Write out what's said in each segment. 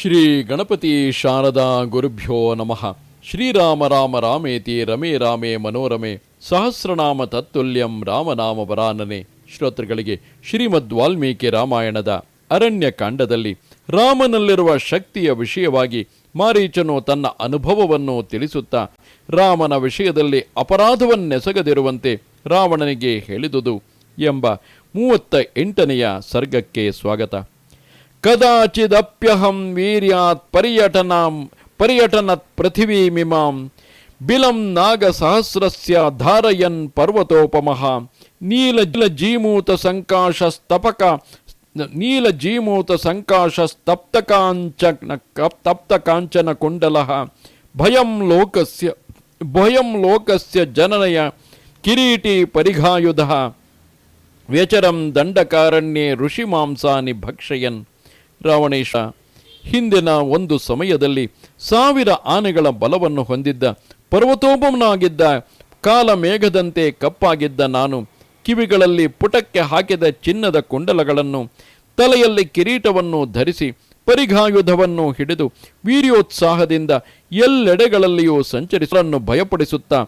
ಶ್ರೀ ಗಣಪತಿ ಶಾರದಾ ಗುರುಭ್ಯೋ ನಮಃ. ಶ್ರೀರಾಮ ರಾಮ ರಾಮೇತಿ ರಮೇ ರಾಮೇ ಮನೋರಮೆ. ಸಹಸ್ರನಾಮ ತತ್ತುಲ್ಯಂ ರಾಮನಾಮ ವರಾನನೆ. ಶ್ರೋತೃಗಳಿಗೆ ಶ್ರೀಮದ್ ವಾಲ್ಮೀಕಿ ರಾಮಾಯಣದ ಅರಣ್ಯ ಕಾಂಡದಲ್ಲಿ ರಾಮನಲ್ಲಿರುವ ಶಕ್ತಿಯ ವಿಷಯವಾಗಿ ಮಾರೀಚನು ತನ್ನ ಅನುಭವವನ್ನು ತಿಳಿಸುತ್ತಾ ರಾಮನ ವಿಷಯದಲ್ಲಿ ಅಪರಾಧವನ್ನೆಸಗದಿರುವಂತೆ ರಾವಣನಿಗೆ ಹೇಳಿದುದು ಎಂಬ ಮೂವತ್ತ ಎಂಟನೆಯ ಸರ್ಗಕ್ಕೆ ಸ್ವಾಗತ. కదాచిదప్యహం వీర్యాత్ పర్యటనం పర్యటనత్ పృథివీమిమాం. బిలం నాగ నాగసహస్రస్య ధారయన్ పర్వతోపమ నీలజీమూత సంకాశస్తపక నీలజీమూత సంకాశస్తప్తకాంచన తప్తకాంచన కుండల భయం లోకస్య భయం లోకస్య జననయ కిరీటి పరిఘాయుధ. వ్యచరం దండకారణ్యే ఋషిమాంసాని భక్షయన్. ರಾವಣೇಶ, ಹಿಂದಿನ ಒಂದು ಸಮಯದಲ್ಲಿ ಸಾವಿರ ಆನೆಗಳ ಬಲವನ್ನು ಹೊಂದಿದ್ದ ಪರ್ವತೋಪಮನಾಗಿದ್ದ ಕಾಲ ಮೇಘದಂತೆ ಕಪ್ಪಾಗಿದ್ದ ನಾನು ಕಿವಿಗಳಲ್ಲಿ ಪುಟಕ್ಕೆ ಹಾಕಿದ ಚಿನ್ನದ ಕುಂಡಲಗಳನ್ನು, ತಲೆಯಲ್ಲಿ ಕಿರೀಟವನ್ನು ಧರಿಸಿ ಪರಿಘಾಯುಧವನ್ನು ಹಿಡಿದು ವೀರ್ಯೋತ್ಸಾಹದಿಂದ ಎಲ್ಲೆಡೆಗಳಲ್ಲಿಯೂ ಸಂಚರಿಸಲನ್ನು ಭಯಪಡಿಸುತ್ತಾ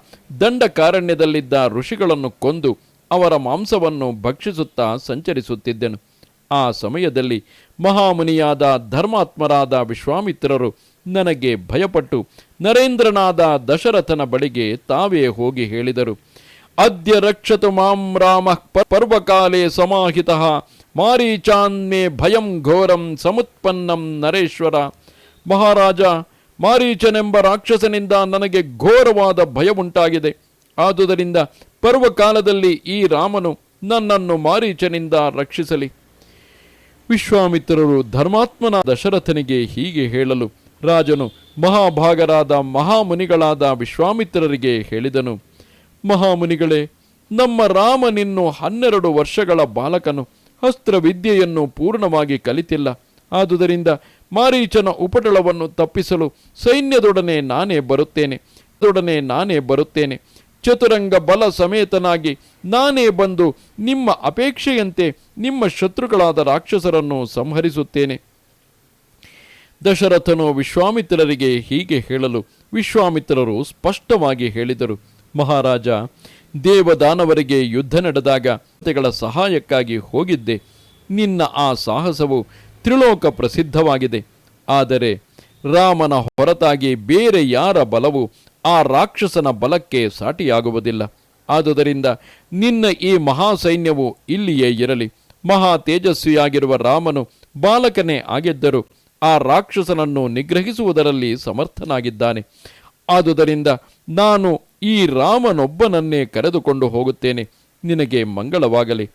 ದಂಡಕಾರಣ್ಯದಲ್ಲಿದ್ದ ಋಷಿಗಳನ್ನು ಕೊಂದು ಅವರ ಮಾಂಸವನ್ನು ಭಕ್ಷಿಸುತ್ತಾ ಸಂಚರಿಸುತ್ತಿದ್ದೆನು. ಆ ಸಮಯದಲ್ಲಿ ಮಹಾಮುನಿಯಾದ ಧರ್ಮಾತ್ಮರಾದ ವಿಶ್ವಾಮಿತ್ರರು ನನಗೆ ಭಯಪಟ್ಟು ನರೇಂದ್ರನಾದ ದಶರಥನ ಬಳಿಗೆ ತಾವೇ ಹೋಗಿ ಹೇಳಿದರು. ಅದ್ಯ ರಕ್ಷತು ಮಾಂ ರಾಮ ಪರ್ವಕಾಲೇ ಸಮಾಹಿತ ಮಾರೀಚಾನ್ಮೇ ಭಯಂ ಘೋರಂ ಸಮುತ್ಪನ್ನಂ ನರೇಶ್ವರ. ಮಹಾರಾಜ, ಮಾರೀಚನೆಂಬ ರಾಕ್ಷಸನಿಂದ ನನಗೆ ಘೋರವಾದ ಭಯ ಉಂಟಾಗಿದೆ. ಆದುದರಿಂದ ಪರ್ವಕಾಲದಲ್ಲಿ ಈ ರಾಮನು ನನ್ನನ್ನು ಮಾರೀಚನಿಂದ ರಕ್ಷಿಸಲಿ. ವಿಶ್ವಾಮಿತ್ರರು ಧರ್ಮಾತ್ಮನ ದಶರಥನಿಗೆ ಹೀಗೆ ಹೇಳಲು. ರಾಜನು ಮಹಾಭಾಗರಾದ ಮಹಾಮುನಿಗಳಾದ ವಿಶ್ವಾಮಿತ್ರರಿಗೆ ಹೇಳಿದನು. ಮಹಾಮುನಿಗಳೇ, ನಮ್ಮ ರಾಮನಿನ್ನು ಹನ್ನೆರಡು ವರ್ಷಗಳ ಬಾಲಕನು. ಅಸ್ತ್ರವಿದ್ಯೆಯನ್ನು ಪೂರ್ಣವಾಗಿ ಕಲಿತಿಲ್ಲ. ಆದುದರಿಂದ ಮಾರೀಚನ ಉಪಟಳವನ್ನು ತಪ್ಪಿಸಲು ಸೈನ್ಯದೊಡನೆ ನಾನೇ ಬರುತ್ತೇನೆ. ದೊಡನೆ ನಾನೇ ಬರುತ್ತೇನೆ. ಚತುರಂಗ ಬಲ ಸಮೇತನಾಗಿ ನಾನೇ ಬಂದು ನಿಮ್ಮ ಅಪೇಕ್ಷೆಯಂತೆ ನಿಮ್ಮ ಶತ್ರುಗಳಾದ ರಾಕ್ಷಸರನ್ನು ಸಂಹರಿಸುತ್ತೇನೆ. ದಶರಥನು ವಿಶ್ವಾಮಿತ್ರರಿಗೆ ಹೀಗೆ ಹೇಳಲು ವಿಶ್ವಾಮಿತ್ರರು ಸ್ಪಷ್ಟವಾಗಿ ಹೇಳಿದರು. ಮಹಾರಾಜ, ದೇವದಾನವರಿಗೆ ಯುದ್ಧ ನಡೆದಾಗ ತೆಗಳ ಸಹಾಯಕ್ಕಾಗಿ ಹೋಗಿದ್ದೆ. ನಿನ್ನ ಆ ಸಾಹಸವು ತ್ರಿಲೋಕ ಪ್ರಸಿದ್ಧವಾಗಿದೆ. ಆದರೆ ರಾಮನ ಹೊರತಾಗಿ ಬೇರೆ ಯಾರ ಬಲವು ಆ ರಾಕ್ಷಸನ ಬಲಕ್ಕೆ ಸಾಟಿಯಾಗುವುದಿಲ್ಲ. ಆದುದರಿಂದ ನಿನ್ನ ಈ ಮಹಾಸೈನ್ಯವು ಇಲ್ಲಿಯೇ ಇರಲಿ. ಮಹಾ ತೇಜಸ್ವಿಯಾಗಿರುವ ರಾಮನು ಬಾಲಕನೇ ಆಗಿದ್ದರು ಆ ರಾಕ್ಷಸನನ್ನು ನಿಗ್ರಹಿಸುವುದರಲ್ಲಿ ಸಮರ್ಥನಾಗಿದ್ದಾನೆ. ಆದುದರಿಂದ ನಾನು ಈ ರಾಮನೊಬ್ಬನನ್ನೇ ಕರೆದುಕೊಂಡು ಹೋಗುತ್ತೇನೆ. ನಿನಗೆ ಮಂಗಳವಾಗಲಿ.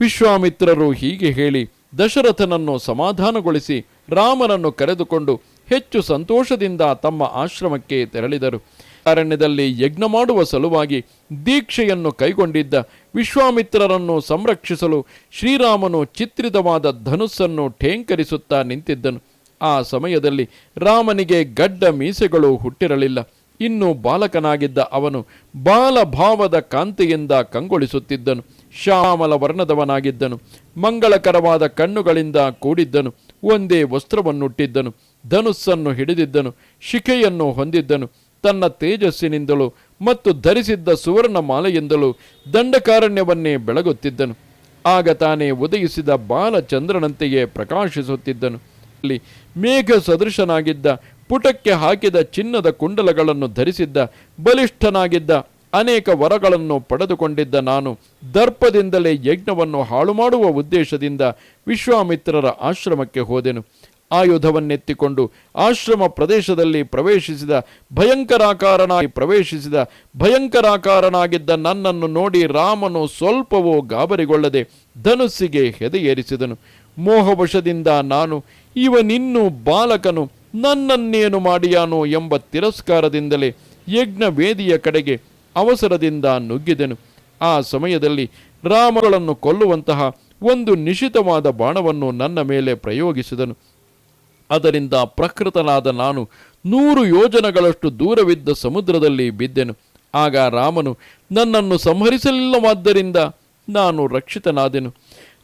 ವಿಶ್ವಾಮಿತ್ರರು ಹೀಗೆ ಹೇಳಿ ದಶರಥನನ್ನು ಸಮಾಧಾನಗೊಳಿಸಿ ರಾಮನನ್ನು ಕರೆದುಕೊಂಡು ಹೆಚ್ಚು ಸಂತೋಷದಿಂದ ತಮ್ಮ ಆಶ್ರಮಕ್ಕೆ ತೆರಳಿದರು. ಅರಣ್ಯದಲ್ಲಿ ಯಜ್ಞ ಮಾಡುವ ಸಲುವಾಗಿ ದೀಕ್ಷೆಯನ್ನು ಕೈಗೊಂಡಿದ್ದ ವಿಶ್ವಾಮಿತ್ರರನ್ನು ಸಂರಕ್ಷಿಸಲು ಶ್ರೀರಾಮನು ಚಿತ್ರಿತವಾದ ಧನುಸ್ಸನ್ನು ಠೇಂಕರಿಸುತ್ತಾ ನಿಂತಿದ್ದನು. ಆ ಸಮಯದಲ್ಲಿ ರಾಮನಿಗೆ ಗಡ್ಡ ಮೀಸೆಗಳು ಹುಟ್ಟಿರಲಿಲ್ಲ. ಇನ್ನು ಬಾಲಕನಾಗಿದ್ದ ಅವನು ಬಾಲಭಾವದ ಕಾಂತಿಯಿಂದ ಕಂಗೊಳಿಸುತ್ತಿದ್ದನು. ಶ್ಯಾಮಲ ವರ್ಣದವನಾಗಿದ್ದನು ಮಂಗಳಕರವಾದ ಕಣ್ಣುಗಳಿಂದ ಕೂಡಿದ್ದನು. ಒಂದೇ ವಸ್ತ್ರವನ್ನುಟ್ಟಿದ್ದನು. ಧನುಸ್ಸನ್ನು ಹಿಡಿದಿದ್ದನು, ಶಿಖೆಯನ್ನು ಹೊಂದಿದ್ದನು. ತನ್ನ ತೇಜಸ್ಸಿನಿಂದಲೂ ಮತ್ತು ಧರಿಸಿದ್ದ ಸುವರ್ಣ ಮಾಲೆಯಿಂದಲೂ ದಂಡಕಾರಣ್ಯವನ್ನೇ ಬೆಳಗುತ್ತಿದ್ದನು. ಆಗ ತಾನೇ ಉದಯಿಸಿದ ಬಾಲಚಂದ್ರನಂತೆಯೇ ಪ್ರಕಾಶಿಸುತ್ತಿದ್ದನು. ಅಲ್ಲಿ ಮೇಘ ಸದೃಶನಾಗಿದ್ದ ಪುಟಕ್ಕೆ ಹಾಕಿದ ಚಿನ್ನದ ಕುಂಡಲಗಳನ್ನು ಧರಿಸಿದ್ದ, ಬಲಿಷ್ಠನಾಗಿದ್ದ, ಅನೇಕ ವರಗಳನ್ನು ಪಡೆದುಕೊಂಡಿದ್ದ ನಾನು ದರ್ಪದಿಂದಲೇ ಯಜ್ಞವನ್ನು ಹಾಳು ಮಾಡುವ ಉದ್ದೇಶದಿಂದ ವಿಶ್ವಾಮಿತ್ರರ ಆಶ್ರಮಕ್ಕೆ ಹೋದೆನು. ಆಯುಧವನ್ನೆತ್ತಿಕೊಂಡು ಆಶ್ರಮ ಪ್ರದೇಶದಲ್ಲಿ ಪ್ರವೇಶಿಸಿದ ಭಯಂಕರಾಕಾರನಾಗಿ ಪ್ರವೇಶಿಸಿದ ಭಯಂಕರಾಕಾರನಾಗಿದ್ದ ನನ್ನನ್ನು ನೋಡಿ ರಾಮನು ಸ್ವಲ್ಪವೂ ಗಾಬರಿಗೊಳ್ಳದೆ ಧನುಸ್ಸಿಗೆ ಹೆದೆಯೇರಿಸಿದನು. ಮೋಹವಶದಿಂದ ನಾನು ಇವನಿನ್ನೂ ಬಾಲಕನು, ನನ್ನನ್ನೇನು ಮಾಡಿಯಾನೋ? ಎಂಬ ತಿರಸ್ಕಾರದಿಂದಲೇ ಯಜ್ಞ ವೇದಿಯ ಕಡೆಗೆ ಅವಸರದಿಂದ ನುಗ್ಗಿದೆನು. ಆ ಸಮಯದಲ್ಲಿ ರಾಮಗಳನ್ನು ಕೊಲ್ಲುವಂತಹ ಒಂದು ನಿಶಿತವಾದ ಬಾಣವನ್ನು ನನ್ನ ಮೇಲೆ ಪ್ರಯೋಗಿಸಿದನು. ಅದರಿಂದ ಪ್ರಕೃತನಾದ ನಾನು ನೂರು ಯೋಜನಗಳಷ್ಟು ದೂರವಿದ್ದ ಸಮುದ್ರದಲ್ಲಿ ಬಿದ್ದೆನು. ಆಗ ರಾಮನು, ನನ್ನನ್ನು ಸಂಹರಿಸಲಿಲ್ಲವಾದ್ದರಿಂದ ನಾನು ರಕ್ಷಿತನಾದೆನು.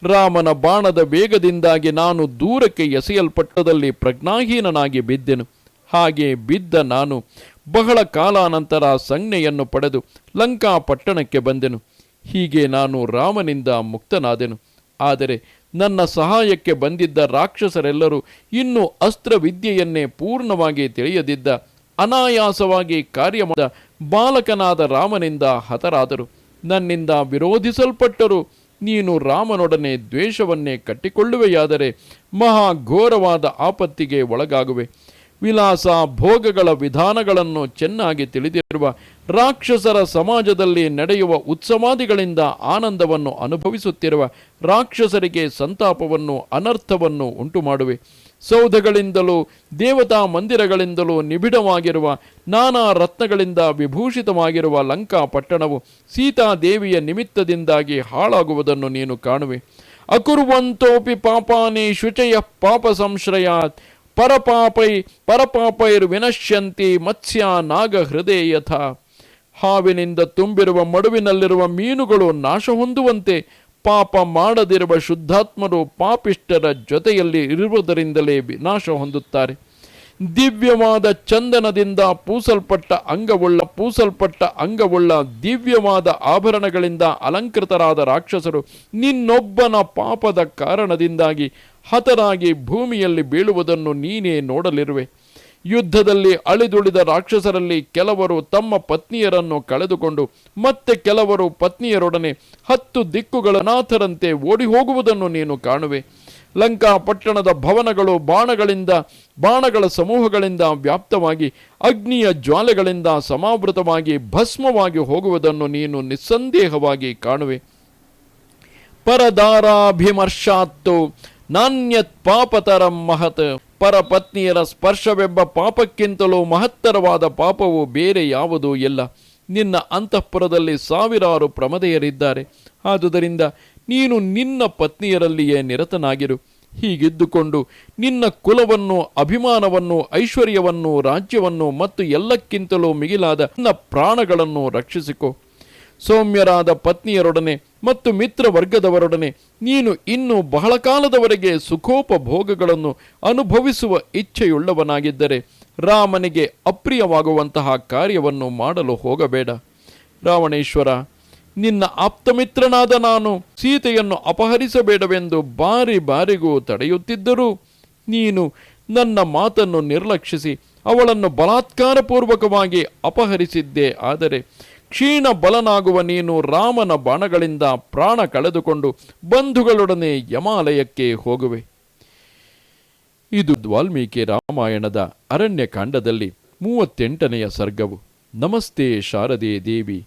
ರಾಮನ ಬಾಣದ ವೇಗದಿಂದಾಗಿ ನಾನು ದೂರಕ್ಕೆ ಎಸೆಯಲ್ಪಟ್ಟದಲ್ಲಿ ಪ್ರಜ್ಞಾಹೀನನಾಗಿ ಬಿದ್ದೆನು. ಹಾಗೆ ಬಿದ್ದ ನಾನು ಬಹಳ ಕಾಲಾನಂತರ ಸಂಜ್ಞೆಯನ್ನು ಪಡೆದು ಲಂಕಾ ಪಟ್ಟಣಕ್ಕೆ ಬಂದೆನು. ಹೀಗೆ ನಾನು ರಾಮನಿಂದ ಮುಕ್ತನಾದೆನು. ಆದರೆ ನನ್ನ ಸಹಾಯಕ್ಕೆ ಬಂದಿದ್ದ ರಾಕ್ಷಸರೆಲ್ಲರೂ ಇನ್ನೂ ಅಸ್ತ್ರವಿದ್ಯೆಯನ್ನೇ ಪೂರ್ಣವಾಗಿ ತಿಳಿಯದಿದ್ದ ಅನಾಯಾಸವಾಗಿ ಕಾರ್ಯ ಬಾಲಕನಾದ ರಾಮನಿಂದ ಹತರಾದರು. ನನ್ನಿಂದ ವಿರೋಧಿಸಲ್ಪಟ್ಟರು. ನೀನು ರಾಮನೊಡನೆ ದ್ವೇಷವನ್ನೇ ಕಟ್ಟಿಕೊಳ್ಳುವೆಯಾದರೆ ಮಹಾಘೋರವಾದ ಆಪತ್ತಿಗೆ ಒಳಗಾಗುವೆ. ವಿಲಾಸ ಭೋಗಗಳ ವಿಧಾನಗಳನ್ನು ಚೆನ್ನಾಗಿ ತಿಳಿದಿರುವ ರಾಕ್ಷಸರ ಸಮಾಜದಲ್ಲಿ ನಡೆಯುವ ಉತ್ಸವಾದಿಗಳಿಂದ ಆನಂದವನ್ನು ಅನುಭವಿಸುತ್ತಿರುವ ರಾಕ್ಷಸರಿಗೆ ಸಂತಾಪವನ್ನು, ಅನರ್ಥವನ್ನು ಉಂಟು ಮಾಡುವೆ ಸೌಧಗಳಿಂದಲೂ, ದೇವತಾ ಮಂದಿರಗಳಿಂದಲೂ ನಿಬಿಡವಾಗಿರುವ, ನಾನಾ ರತ್ನಗಳಿಂದ ವಿಭೂಷಿತವಾಗಿರುವ ಲಂಕಾ ಪಟ್ಟಣವು ಸೀತಾದೇವಿಯ ನಿಮಿತ್ತದಿಂದಾಗಿ ಹಾಳಾಗುವುದನ್ನು ನೀನು ಕಾಣುವೆ. ಅಕುರ್ವಂತೋಪಿ ಪಾಪಾನಿ ಶುಚಯ ಪಾಪ ಸಂಶ್ರಯಾತ್. ಪರಪಾಪೈ, ಪರಪಾಪೈರ್ ವಿನಶ್ಯಂತಿ ಮತ್ಸ್ಯ ನಾಗ ಹೃದಯ ಯಥ ಹಾವಿನಿಂದ ತುಂಬಿರುವ ಮಡುವಿನಲ್ಲಿರುವ ಮೀನುಗಳು ನಾಶ ಹೊಂದುವಂತೆ ಪಾಪ ಮಾಡದಿರುವ ಶುದ್ಧಾತ್ಮರು ಪಾಪಿಷ್ಟರ ಜೊತೆಯಲ್ಲಿ ಇರುವುದರಿಂದಲೇ ವಿನಾಶ ಹೊಂದುತ್ತಾರೆ. ದಿವ್ಯವಾದ ಚಂದನದಿಂದ ಪೂಸಲ್ಪಟ್ಟ ಅಂಗವುಳ್ಳ ಪೂಸಲ್ಪಟ್ಟ ಅಂಗವುಳ್ಳ ದಿವ್ಯವಾದ ಆಭರಣಗಳಿಂದ ಅಲಂಕೃತರಾದ ರಾಕ್ಷಸರು ನಿನ್ನೊಬ್ಬನ ಪಾಪದ ಕಾರಣದಿಂದಾಗಿ ಹತರಾಗಿ ಭೂಮಿಯಲ್ಲಿ ಬೀಳುವುದನ್ನು ನೀನೇ ನೋಡಲಿರುವೆ. ಯುದ್ಧದಲ್ಲಿ ಅಳಿದುಳಿದ ರಾಕ್ಷಸರಲ್ಲಿ ಕೆಲವರು ತಮ್ಮ ಪತ್ನಿಯರನ್ನು ಕಳೆದುಕೊಂಡು, ಮತ್ತೆ ಕೆಲವರು ಪತ್ನಿಯರೊಡನೆ ಹತ್ತು ದಿಕ್ಕುಗಳ ನಾಥರಂತೆ ಓಡಿ ಹೋಗುವುದನ್ನು ನೀನು ಕಾಣುವೆ. ಲಂಕಾ ಪಟ್ಟಣದ ಭವನಗಳು ಬಾಣಗಳಿಂದ, ಬಾಣಗಳ ಸಮೂಹಗಳಿಂದ ವ್ಯಾಪ್ತವಾಗಿ, ಅಗ್ನಿಯ ಜ್ವಾಲೆಗಳಿಂದ ಸಮಾವೃತವಾಗಿ ಭಸ್ಮವಾಗಿ ಹೋಗುವುದನ್ನು ನೀನು ನಿಸ್ಸಂದೇಹವಾಗಿ ಕಾಣುವೆ. ಪರದಾರಾಭಿಮರ್ಶಾತ್ತು ನಾಣ್ಯತ್ ಪಾಪತರಂ ಮಹತ್. ಪರಪತ್ನಿಯರ ಸ್ಪರ್ಶವೆಂಬ ಪಾಪಕ್ಕಿಂತಲೂ ಮಹತ್ತರವಾದ ಪಾಪವು ಬೇರೆ ಯಾವುದೂ ಇಲ್ಲ. ನಿನ್ನ ಅಂತಃಪುರದಲ್ಲಿ ಸಾವಿರಾರು ಪ್ರಮದೆಯರಿದ್ದಾರೆ. ಆದುದರಿಂದ ನೀನು ನಿನ್ನ ಪತ್ನಿಯರಲ್ಲಿಯೇ ನಿರತನಾಗಿರು. ಹೀಗಿದ್ದುಕೊಂಡು ನಿನ್ನ ಕುಲವನ್ನು, ಅಭಿಮಾನವನ್ನು, ಐಶ್ವರ್ಯವನ್ನು, ರಾಜ್ಯವನ್ನು ಮತ್ತು ಎಲ್ಲಕ್ಕಿಂತಲೂ ಮಿಗಿಲಾದ ನಿನ್ನ ಪ್ರಾಣಗಳನ್ನು ರಕ್ಷಿಸಿಕೊ. ಸೌಮ್ಯರಾದ ಪತ್ನಿಯರೊಡನೆ ಮತ್ತು ಮಿತ್ರ ವರ್ಗದವರೊಡನೆ ನೀನು ಇನ್ನೂ ಬಹಳ ಕಾಲದವರೆಗೆ ಸುಖೋಪಭೋಗಗಳನ್ನು ಅನುಭವಿಸುವ ಇಚ್ಛೆಯುಳ್ಳವನಾಗಿದ್ದರೆ ರಾಮನಿಗೆ ಅಪ್ರಿಯವಾಗುವಂತಹ ಕಾರ್ಯವನ್ನು ಮಾಡಲು ಹೋಗಬೇಡ. ರಾವಣೇಶ್ವರ ನಿನ್ನ ಆಪ್ತಮಿತ್ರನಾದ ನಾನು ಸೀತೆಯನ್ನು ಅಪಹರಿಸಬೇಡವೆಂದು ಬಾರಿ ಬಾರಿಗೂ ತಡೆಯುತ್ತಿದ್ದರೂ ನೀನು ನನ್ನ ಮಾತನ್ನು ನಿರ್ಲಕ್ಷಿಸಿ ಅವಳನ್ನು ಬಲಾತ್ಕಾರಪೂರ್ವಕವಾಗಿ ಅಪಹರಿಸಿದ್ದೆ. ಆದರೆ ಕ್ಷೀಣ ಬಲನಾಗುವ ನೀನು ರಾಮನ ಬಾಣಗಳಿಂದ ಪ್ರಾಣ ಕಳೆದುಕೊಂಡು ಬಂಧುಗಳೊಡನೆ ಯಮಾಲಯಕ್ಕೆ ಹೋಗುವೆ. ಇದು ವಾಲ್ಮೀಕಿ ರಾಮಾಯಣದ ಅರಣ್ಯಕಾಂಡದಲ್ಲಿ ಮೂವತ್ತೆಂಟನೆಯ ಸರ್ಗವು. ನಮಸ್ತೆ ಶಾರದೆ ದೇವಿ.